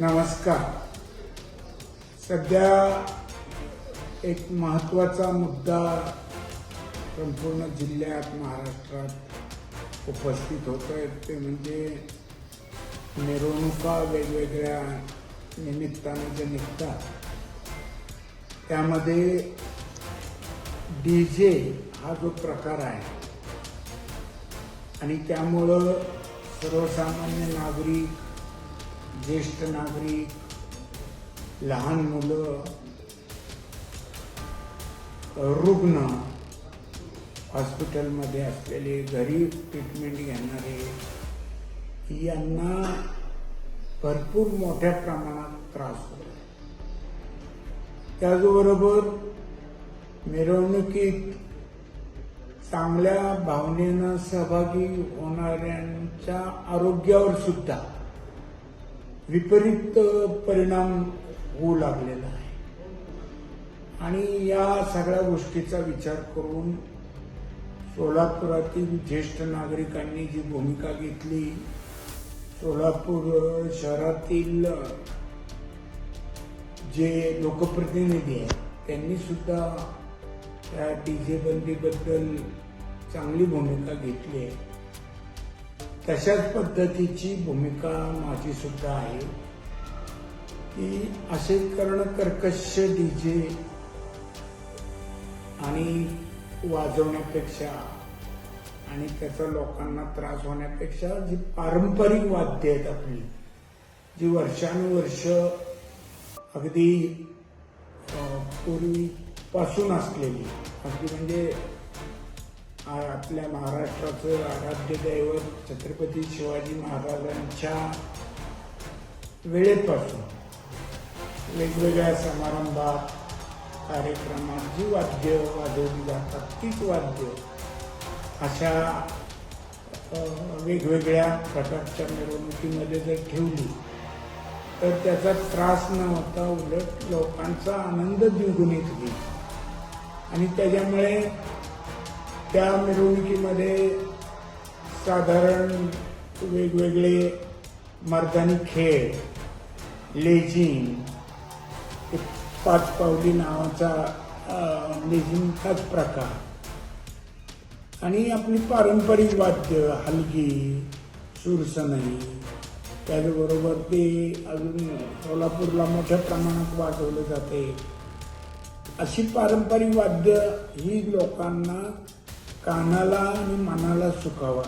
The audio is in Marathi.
नमस्कार. सध्या एक महत्त्वाचा मुद्दा संपूर्ण जिल्ह्यात महाराष्ट्रात उपस्थित होत आहे ते म्हणजे मिरवणुका वेगवेगळ्या निमित्ताने जे निघतात त्यामध्ये डी जे हा जो प्रकार आहे आणि त्यामुळं सर्वसामान्य नागरिक ज्येष्ठ नागरिक लहान मुलं रुग्ण हॉस्पिटलमध्ये असलेले घरी ट्रीटमेंट घेणारे यांना भरपूर मोठ्या प्रमाणात त्रास होतो. त्याचबरोबर मिरवणुकीत चांगल्या भावनेनं सहभागी होणाऱ्यांच्या आरोग्यावर सुद्धा विपरीत परिणाम होऊ लागलेला आहे. आणि या सगळ्या गोष्टीचा विचार करून सोलापुरातील ज्येष्ठ नागरिकांनी जी भूमिका घेतली सोलापूर शहरातील जे लोकप्रतिनिधी आहेत त्यांनी सुद्धा त्या डीजे बंदीबद्दल चांगली भूमिका घेतली आहे. तशाच पद्धतीची भूमिका माझी सुद्धा आहे. की असे करणं कर्कश डीजे आणि वाजवण्यापेक्षा आणि त्याचा लोकांना त्रास होण्यापेक्षा जी पारंपरिक वाद्य आहेत आपली जी वर्षानुवर्ष अगदी पूर्वीपासून असलेली अगदी म्हणजे आपल्या महाराष्ट्राचं आराध्य दैवत छत्रपती शिवाजी महाराजांच्या वेळेपासून वेगवेगळ्या समारंभात कार्यक्रमात जी वाद्य वाजवली जातात तीच वाद्य अशा वेगवेगळ्या प्रकारच्या मिरवणुकीमध्ये जर ठेवली तर त्याचा त्रास न होता उलट लोकांचा आनंद द्विगुणित होईल. आणि त्याच्यामुळे त्या मिरवणुकीमध्ये साधारण वेगवेगळे मर्दानी खेळ लेझिम पाच पावली नावाचा लेझिंगचाच लेझिमचाच प्रकार. आणि आपली पारंपरिक वाद्य हलगी सुरसनई त्याचबरोबर ते अजून सोलापूरला मोठ्या प्रमाणात वाजवलं जाते. अशी पारंपरिक वाद्य ही लोकांना कानाला आणि मनाला सुखावं